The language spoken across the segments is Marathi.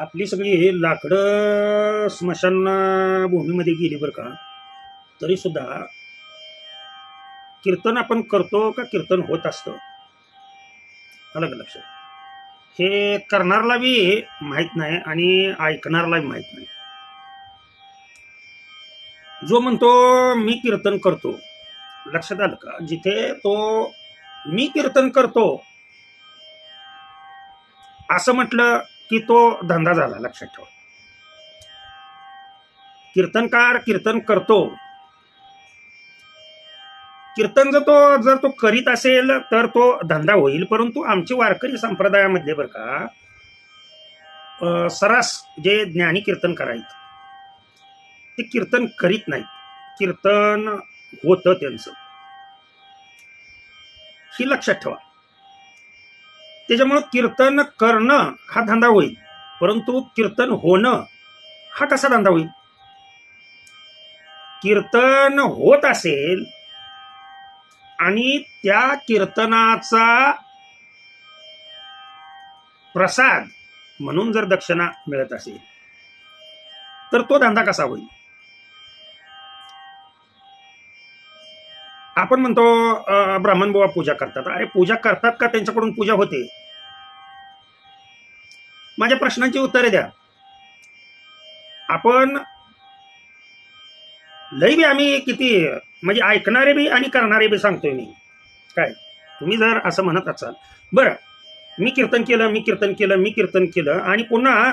आपली सगळी लाकडं स्मशान भूमीमध्ये गेली बरं का? तरी सुद्धा कीर्तन आपण करतो का कीर्तन होत असतं? अलग लक्षात? हे करणारला बी माहीत नाही आणि ऐकणारलाही माहीत नाही. जो म्हणतो मी कीर्तन करतो. लक्षात आलं का? जिथे तो मी कीर्तन करतो असं म्हटलं की तो धंदा झाला लक्षात ठेवा. कीर्तनकार कीर्तन करतो. कीर्तन जर तो जर तो करीत असेल तर तो धंदा होईल. परंतु आमचे वारकरी संप्रदायामध्ये बरं का सरास जे ज्ञानी कीर्तन करायचं ते कीर्तन करीत नाहीत. कीर्तन होतं त्यांचं. ही लक्षात ठेवा. त्याच्यामुळं कीर्तन करणं हा धंदा होईल. परंतु कीर्तन होणं हा कसा धंदा होईल? कीर्तन होत असेल आणि त्या कीर्तनाचा प्रसाद म्हणून जर दक्षिणा मिळत असेल तर तो धंदा कसा होईल? आपण म्हणतो ब्राह्मण बुवा पूजा करतात. अरे पूजा करतात का? त्यांच्याकडून पूजा होते. माझ्या प्रश्नांची उत्तरे द्या. आपण लई बी आम्ही किती म्हणजे ऐकणारे बी आणि करणारे बी सांगतोय मी. काय? तुम्ही जर असं म्हणत असाल. बरं मी कीर्तन केलं मी कीर्तन केलं मी कीर्तन केलं आणि पुन्हा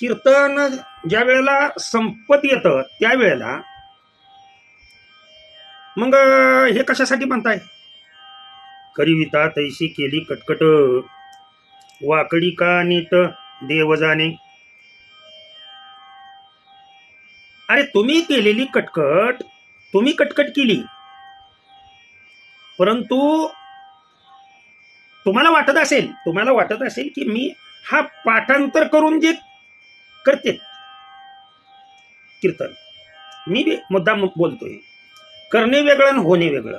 कीर्तन ज्या वेळेला संपत येतं त्यावेळेला मग हे कशासाठी म्हणताय? करिविता तैशी केली कटकट. वाकडी का नीट देव जाणे अरे तुम्ही केलेली कटकट तुम्ही कटकट केली. परंतु तुम्हाला वाटत असेल तुम्हाला वाटत असेल की मी हा पाठांतर करून जे करते कीर्तन मी मुद्दा बोलतोय. करणे वेगळं आणि होणे वेगळं.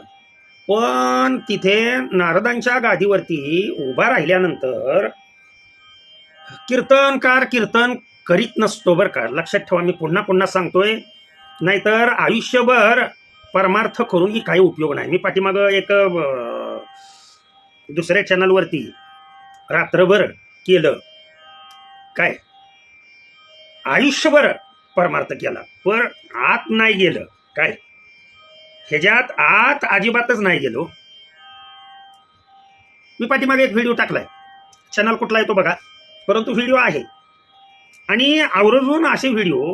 पण तिथे नारदांच्या गादीवरती उभा राहिल्यानंतर कीर्तनकार कीर्तन करीत नसतो बरं का. लक्षात ठेवा मी पुन्हा पुन्हा सांगतोय. नाहीतर आयुष्यभर परमार्थ करूनही काही उपयोग नाही. मी पाठीमागं एक दुसऱ्या चॅनलवरती रात्रभर केलं. काय? आयुष्यभर परमार्थ केला. पण आत नाही गेलं. काय? ह्याच्यात आत अजिबातच नाही गेलो. मी पाठीमागे एक व्हिडिओ टाकलाय. चॅनल कुठला आहे तो बघा. परंतु व्हिडिओ आहे. आणि आवर्जून असे व्हिडिओ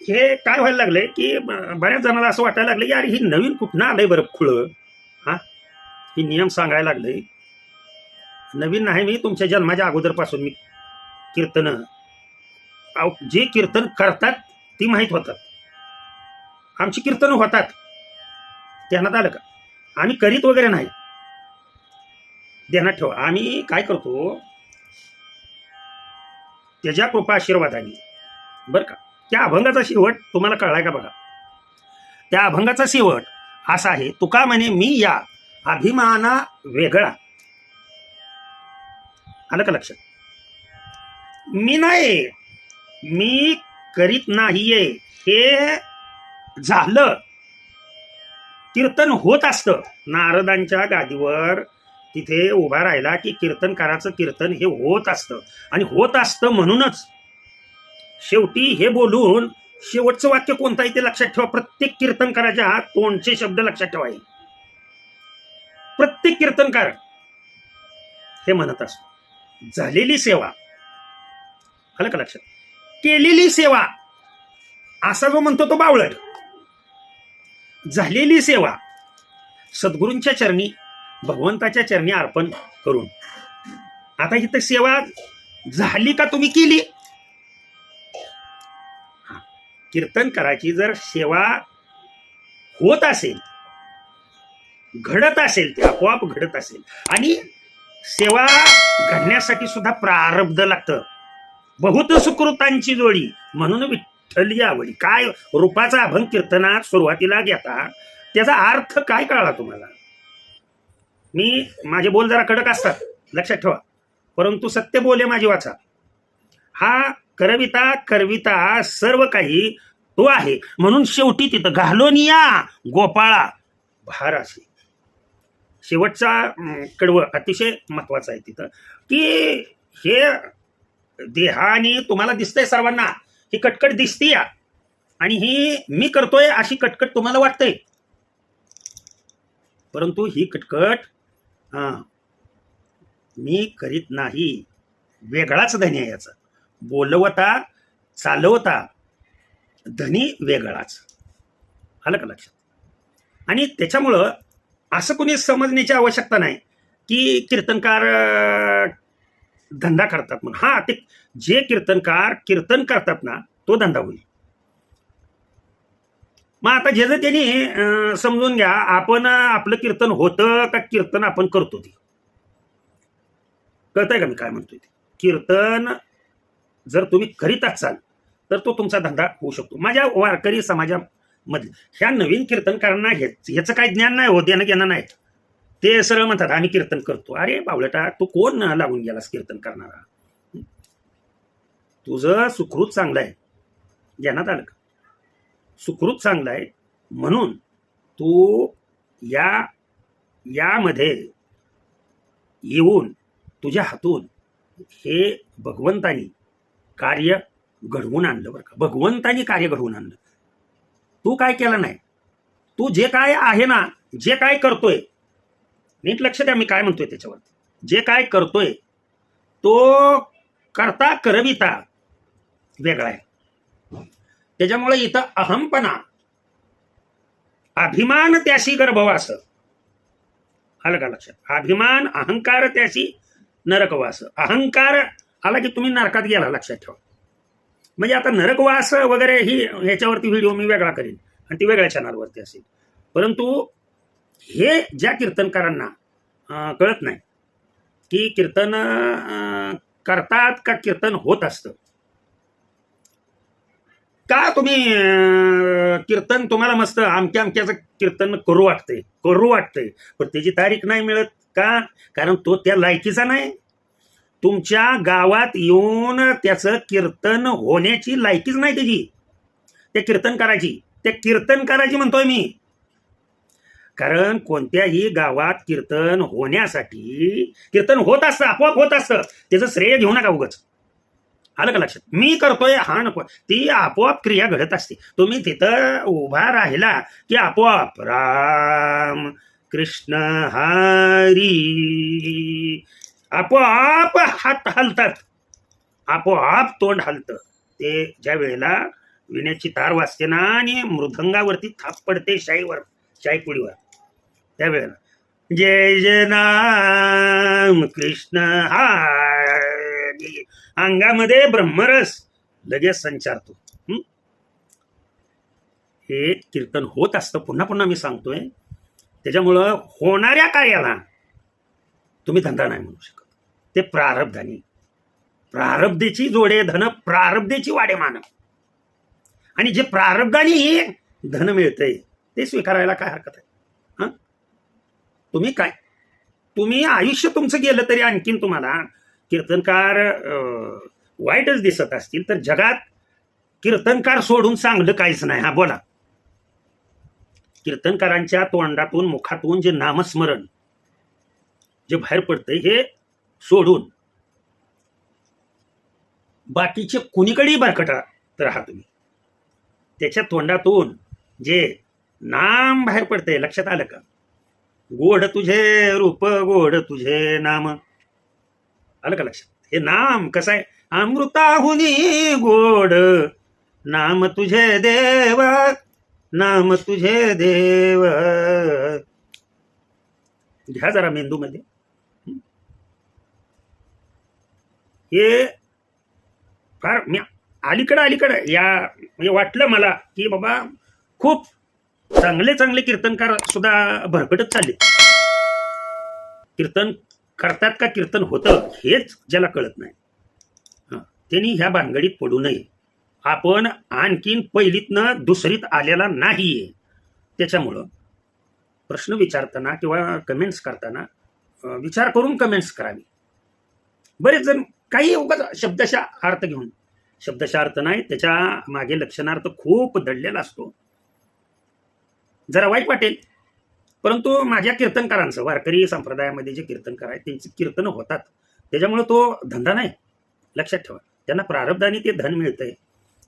हे काय व्हायला लागले की बऱ्याच जणांना असं वाटायला लागलं की अरे ही नवीन कुठनं आलंय बरं खुळं? हा? ही नियम सांगायला लागले. नवीन नाही मी तुमच्या जन्माच्या अगोदरपासून मी कीर्तनं जे कीर्तन करतात ती माहीत होतात. आमची कीर्तनं होतात. ध्यानात आलं का? आम्ही करीत वगैरे नाही. ध्यानात ठेवा. आम्ही काय करतो? त्याच्या कृपा आशीर्वादाने. बरं का? त्या अभंगाचा शेवट तुम्हाला कळलाय का बघा? त्या अभंगाचा शेवट असा आहे तुका म्हणे मी या अभिमाना वेगळा. आलं का लक्षात? मी नाही मी करीत नाहीये हे झालं. कीर्तन होत असतं. नारदांच्या गादीवर तिथे उभा राहिला की कीर्तनकाराचं कीर्तन हे होत असतं. आणि होत असतं म्हणूनच शेवटी हे बोलून शेवटचं वाक्य कोणतं आहे ते लक्षात ठेवा. प्रत्येक कीर्तनकाराच्या तोंडचे शब्द लक्षात ठेवा प्रत्येक कीर्तनकार हे म्हणत असतो. झालेली सेवा. आलं का लक्षात? केलेली सेवा. असा जो म्हणतो तो बावळट. झालेली सेवा. सद्गुरूंच्या चरणी भगवंताच्या चरणी अर्पण करून. आता इथं सेवा झाली का तुम्ही केली? कीर्तन करायची जर सेवा होत असेल घडत असेल ते आपोआप घडत असेल. आणि सेवा घडण्यासाठी सुद्धा प्रारब्ध लागतं. बहुत सुकृतांची जोडी म्हणून विठ्ठल आवडी. काय रूपाचा अभंग कीर्तनात सुरुवातीला घेता त्याचा अर्थ काय कळला तुम्हाला? मी माझे बोल जरा कडक असतात लक्षात ठेवा. परंतु सत्य बोले माझी वाचा. हा करविता करविता सर्व काही तो आहे. म्हणून शेवटी तिथं घालोनिया गोपाळा भाराशी. शेवटचा कडवं अतिशय महत्त्वाचा आहे तिथं. की हे देहाने तुम्हाला दिसतंय सर्वांना. ही कटकट दिसते या. आणि ही मी करतोय अशी कटकट तुम्हाला वाटते परंतु ही कटकट हा मी करीत नाही. वेगळाच धनी आहे याचा. बोलवता चालवता धनी वेगळाच. आलं का लक्षात? आणि त्याच्यामुळं असं कोणी समजण्याची आवश्यकता नाही की कीर्तनकार धंदा करतात म्हणून हा ते जे कीर्तनकार कीर्तन करतात ना तो धंदा होईल. मग आता जे जर त्यांनी समजून घ्या आपण आपलं कीर्तन होतं का कीर्तन आपण करतो ते? कळतंय का मी काय म्हणतोय ते? कीर्तन जर तुम्ही करीत असाल तर तो तुमचा धंदा होऊ शकतो. माझ्या वारकरी समाजामध्ये ह्या नवीन कीर्तनकारांना ह्याचं काय ज्ञान नाही हो देणं घेणं नाही. ते सरळ म्हणतात आम्ही कीर्तन करतो. अरे बावळटा तू कोण लागून गेलास कीर्तन करणारा? तुझं सुखरूत चांगलं आहे. ज्ञानात आलं का? सुखरूत चांगलं आहे. म्हणून तू या यामध्ये येऊन तुझ्या हातून हे भगवंतानी कार्य घडवून आणलं बरं का. भगवंतानी कार्य घडवून आणलं. तू काय केलं नाही? तू जे काय आहे ना जे काय करतोय नीट लक्ष द्या मी काय म्हणतोय त्याच्यावर जे काय करतोय तो करता करविता वेगळा आहे. त्याच्यामुळे इथं अहमपणा अभिमान त्याशी गर्भवास आलं का लक्षात? अभिमान अहंकार त्याशी नरकवास अहंकार आला की तुम्ही नरकात गेला लक्षात ठेवा. म्हणजे आता नरकवास वगैरे ही ह्याच्यावरती व्हिडिओ मी वेगळा करीन आणि ती वेगळ्या चॅनलवरती असेल. परंतु हे ज्या कीर्तनकारांना कळत नाही की कीर्तन करतात का कीर्तन होत असतं? का तुम्ही कीर्तन तुम्हाला मस्त आमक्या अमक्याचं कीर्तन करू वाटतंय करू वाटतंय पण त्याची तारीख नाही मिळत का? कारण तो त्या लायकीचा नाही. तुमच्या गावात येऊन त्याचं कीर्तन होण्याची लायकीच नाही त्याची. त्या कीर्तन करायची त्या कीर्तन करायची म्हणतोय मी. कारण कोणत्याही गावात कीर्तन होण्यासाठी कीर्तन होत असतं आपोआप होत असतं. त्याचं श्रेय घेऊ नका उगच. आलं का लक्षात? मी करतोय हा नको. ती आपोआप क्रिया घडत असते. तुम्ही तिथं उभा राहिला की आपोआप राम कृष्ण हरी आपोआप हात हलतात. आपोआप तोंड हलतं. ते ज्या वेळेला विण्याची तार वाजते ना आणि मृदंगावरती थाप पडते शाईवर शाईपुडीवर. त्यावेळेला. जय जय कृष्ण हा अंगामध्ये ब्रह्मरस लगेच संचारतो हे? कीर्तन होत असतं. पुन्हा पुन्हा मी सांगतोय. त्याच्यामुळं होणाऱ्या कार्याला तुम्ही धंदा नाही म्हणू शकत. ते प्रारब्धानी. प्रारब्धेची जोडे धन प्रारब्धेची वाडे मान. आणि जे प्रारब्धानी धन मिळतंय ते स्वीकारायला काय हरकत आहे? तुम्ही काय? तुम्ही आयुष्य तुमचं गेलं तरी आणखीन तुम्हाला कीर्तनकार अं, वाईटच दिसत असतील तर जगात कीर्तनकार सोडून चांगलं काहीच नाही. हा बोला. कीर्तनकारांच्या तोंडातून मुखातून जे नामस्मरण जे बाहेर पडतंय हे सोडून बाकीचे कुणीकडेही बरकटा राहा तुम्ही. त्याच्या तोंडातून जे नाम बाहेर पडतंय लक्षात आलं का? गोड तुझे रूप गोड तुझे नाम. आलं का लक्षात? हे नाम कसं आहे? अमृताहुनी गोड. नाम तुझे देव नाम तुझे देव. घ्या जरा मेंदूमध्ये. हे फार मी अलीकडं अलीकडं या म्हणजे वाटलं मला की बाबा खूप चांगले चांगले कीर्तनकार सुद्धा भरकटत चालले. कीर्तन करतात का कीर्तन होतं हेच ज्याला कळत नाही. त्यांनी ह्या भानगडीत पडू नये. आपण आणखीन पहिलीतनं दुसरीत आलेला नाहीये. त्याच्यामुळं प्रश्न विचारताना किंवा कमेंट्स करताना विचार करून कमेंट्स करावी. बरेच जण काही उगाच शब्दशा अर्थ घेऊन शब्दशा अर्थ नाही त्याच्यामागे लक्षणार्थ खूप दडलेला असतो. जरा वाईट वाटेल. परंतु माझ्या कीर्तनकारांचं वारकरी संप्रदायामध्ये जे कीर्तनकार आहेत त्यांची कीर्तनं होतात. त्याच्यामुळं तो धंदा नाही. लक्षात ठेवा. त्यांना प्रारब्धाने ते धन मिळतंय.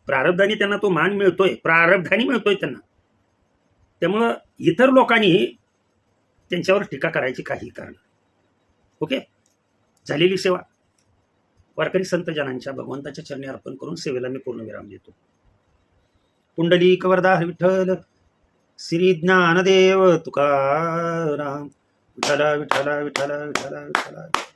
प्रारब्धाने त्यांना तो मान मिळतोय. प्रारब्धाने मिळतोय त्यांना. त्यामुळं इतर लोकांनी त्यांच्यावर टीका करायची काही कारण. ओके? झालेली सेवा. वारकरी संतजनांच्या भगवंताच्या चरणी अर्पण करून सेवेला मी पूर्णविराम देतो. पुंडली कवरदा विठ्ठल श्री ज्ञानदेव तुकाराम. विठ्ठला विठला विठला विठला विठला